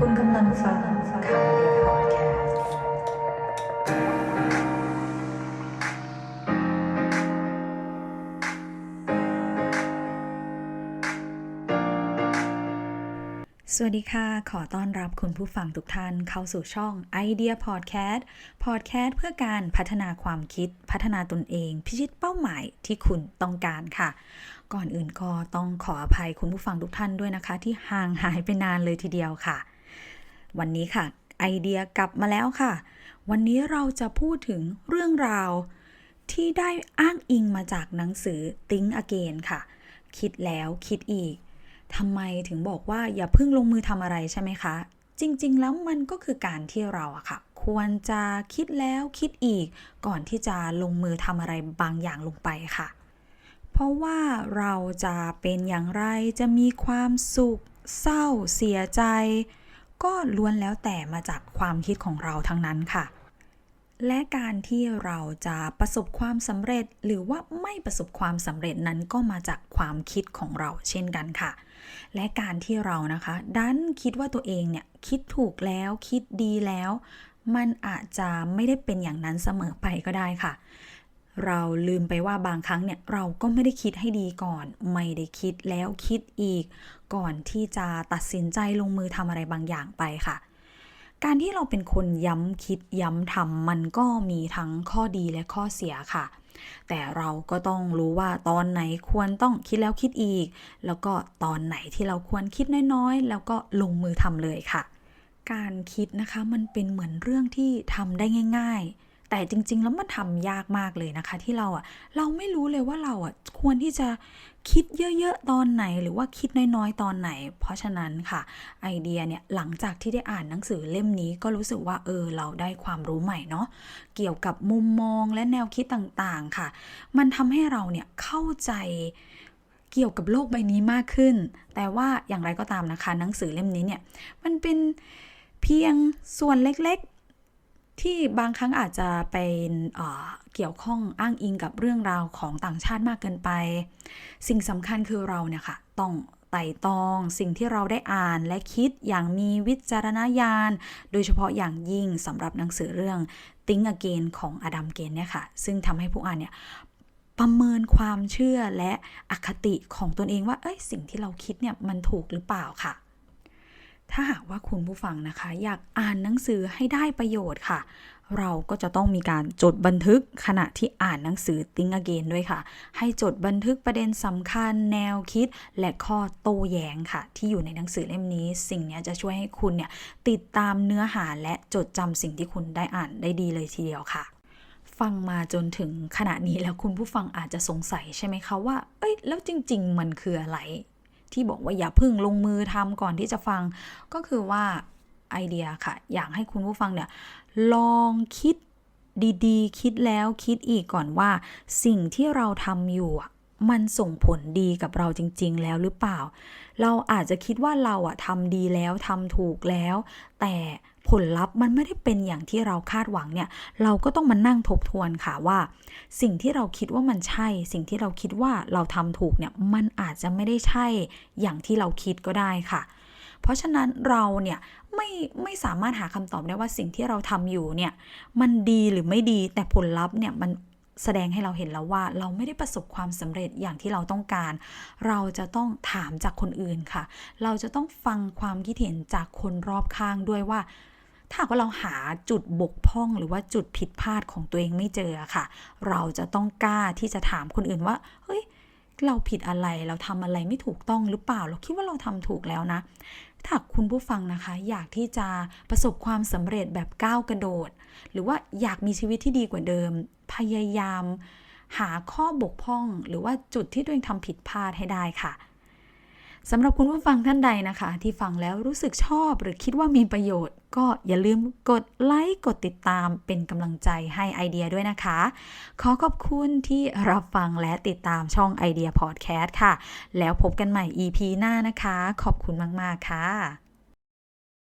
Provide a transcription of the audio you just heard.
คุณกำลังฟังคำเดียวพอดแคสต์สวัสดีค่ะ ขอต้อนรับคุณผู้ฟังทุกท่านเข้าสู่ช่อง Idea Podcast Podcast เพื่อการพัฒนาความคิด พัฒนาตนเอง พิชิตเป้าหมายที่คุณต้องการค่ะ ก่อนอื่นก็ต้องขออภัยคุณผู้ฟังทุกท่านด้วยนะคะ ที่ห่างหายไปนานเลยทีเดียวค่ะ วันนี้ค่ะ ไอเดียกลับมาแล้วค่ะ วันนี้เราจะพูดถึงเรื่องราว ที่ได้อ้างอิงมาจากหนังสือ Think Again ค่ะ คิดแล้วคิดอีกทำไมถึงบอกว่าอย่าเพิ่งลงมือทำอะไรใช่ไหมคะ จริง ๆ แล้วมันก็คือการที่เราอะค่ะ ควรจะคิดแล้วคิดอีก ก่อนที่จะลงมือทำอะไรบางอย่างลงไปค่ะ เพราะว่าเราจะเป็นอย่างไรจะมีความสุข เศร้า เสียใจ ก็ล้วนแล้วแต่มาจากความคิดของเราทั้งนั้นค่ะ และการที่เราจะประสบความสำเร็จหรือว่าไม่ประสบความสำเร็จนั้นก็มาจากความคิดของเราเช่นกันค่ะ และการที่เรานะคะ ดันคิดว่าตัวเองเนี่ยคิดถูกแล้วคิดดีแล้ว มันอาจจะไม่ได้เป็นอย่างนั้นเสมอไปก็ได้ค่ะ เราลืมไปว่าบางครั้งเนี่ยเราก็ไม่ได้คิดให้ดีก่อน ไม่ได้คิดแล้วคิดอีก ก่อนที่จะตัดสินใจลงมือทำอะไรบางอย่างไปค่ะ การที่เราเป็นคนย้ำคิดย้ำทำมันก็มีทั้งข้อดีและข้อเสียค่ะ แต่เราก็ต้องรู้ว่าตอนไหนควรต้องคิดแล้วคิดอีก แล้วก็ตอนไหนที่เราควรคิดน้อยๆ แล้วก็ลงมือทำเลยค่ะ การคิดนะคะมันเป็นเหมือนเรื่องที่ทำได้ง่าย ๆ แต่จริง ๆ แล้วมันทำยากมากเลยนะคะ ที่เราอะเราไม่รู้เลยว่าเราอะควรที่จะคิดเยอะๆ ตอนไหนหรือว่าคิดน้อยๆ ตอนไหน เพราะฉะนั้นค่ะ ไอเดียเนี่ยหลังจากที่ได้อ่านหนังสือเล่มนี้ก็รู้สึกว่าเออเราได้ความรู้ใหม่เนาะเกี่ยวกับมุมมองและแนวคิดต่างๆค่ะ มันทำให้เราเนี่ยเข้าใจเกี่ยวกับโลกใบนี้มากขึ้น แต่ว่าอย่างไรก็ตามนะคะ หนังสือเล่มนี้เนี่ยมันเป็นเพียงส่วนเล็กๆ ที่บางครั้งอาจจะเป็นเกี่ยวข้องอ้างอิงกับเรื่องราวของต่างชาติมากเกินไป สิ่งสำคัญคือเราเนี่ยค่ะต้องไต่ตองสิ่งที่เราได้อ่านและคิดอย่างมีวิจารณญาณ โดยเฉพาะอย่างยิ่งสำหรับหนังสือเรื่อง Think Again ของอดัมเกนเนี่ยค่ะ ซึ่งทำให้ผู้อ่านเนี่ยประเมินความเชื่อและอคติของตนเองว่า เอ้ย สิ่งที่เราคิดเนี่ยมันถูกหรือเปล่าค่ะ ถ้าหากว่าคุณผู้ฟังนะคะ อยากอ่านหนังสือให้ได้ประโยชน์ค่ะ เราก็จะต้องมีการจดบันทึกขณะที่อ่านหนังสือ Think Again ด้วยค่ะ ให้จดบันทึกประเด็นสำคัญแนวคิด และข้อโต้แย้งค่ะ ที่อยู่ในหนังสือเล่มนี้ สิ่งนี้จะช่วยให้คุณเนี่ยติดตามเนื้อหาและจดจำสิ่งที่คุณได้อ่านได้ดีเลยทีเดียวค่ะฟังมาจนถึงขณะนี้แล้วคุณผู้ฟังอาจจะสงสัยใช่ไหมคะว่า เอ้ย แล้วจริง ๆ มันคืออะไร ที่บอกว่าอย่าพึ่งลงมือทำก่อนที่จะฟัง ก็คือว่าไอเดียค่ะ อยากให้คุณผู้ฟังเนี่ยลองคิดดีๆ คิดแล้วคิดอีกก่อนว่า สิ่งที่เราทำอยู่มันส่งผลดีกับเราจริง ๆ แล้วหรือเปล่า เราอาจจะคิดว่าเราอะทำดีแล้วทำถูกแล้ว แต่ ผลลัพธ์มันไม่ได้เป็นอย่างที่เราคาดหวังเนี่ย เราก็ต้องมานั่งทบทวนค่ะว่า สิ่งที่เราคิดว่ามันใช่ สิ่งที่เราคิดว่าเราทำถูกเนี่ยมันอาจจะไม่ได้ใช่อย่างที่เราคิดก็ได้ค่ะ เพราะฉะนั้นเราเนี่ยไม่ไม่สามารถหาคำตอบได้ว่าสิ่งที่เราทำอยู่เนี่ยมันดีหรือไม่ดีแต่ผลลัพธ์เนี่ยมันแสดงให้เราเห็นแล้วว่าเราไม่ได้ประสบความสำเร็จอย่างที่เราต้องการ เราจะต้องถามจากคนอื่นค่ะ เราจะต้องฟังความคิดเห็นจากคนรอบข้างด้วยว่า ถ้าว่าเราหาจุดบกพร่องหรือว่าจุดผิดพลาดของตัวเองไม่เจอค่ะ เราจะต้องกล้าที่จะถามคนอื่นว่าเฮ้ยเราผิดอะไรเราทำอะไรไม่ถูกต้องหรือเปล่า เราคิดว่าเราทำถูกแล้วนะถ้าคุณผู้ฟังนะคะ อยากที่จะประสบความสำเร็จแบบก้าวกระโดด หรือว่าอยากมีชีวิตที่ดีกว่าเดิม พยายาม หาข้อบกพร่อง หรือว่าจุดที่ตัวเองทำผิดพลาดให้ได้ค่ะ สำหรับคุณผู้ฟังท่านใดนะคะ ที่ฟังแล้วรู้สึกชอบหรือคิดว่ามีประโยชน์ ก็อย่าลืมกดไลค์กดติดตามเป็นกำลังใจให้ไอเดียด้วยนะคะ ขอขอบคุณที่รับฟังและติดตามช่องไอเดียพอดแคสต์ค่ะ แล้วพบกันใหม่ EP หน้านะคะ ขอบคุณมาก ๆ ค่ะ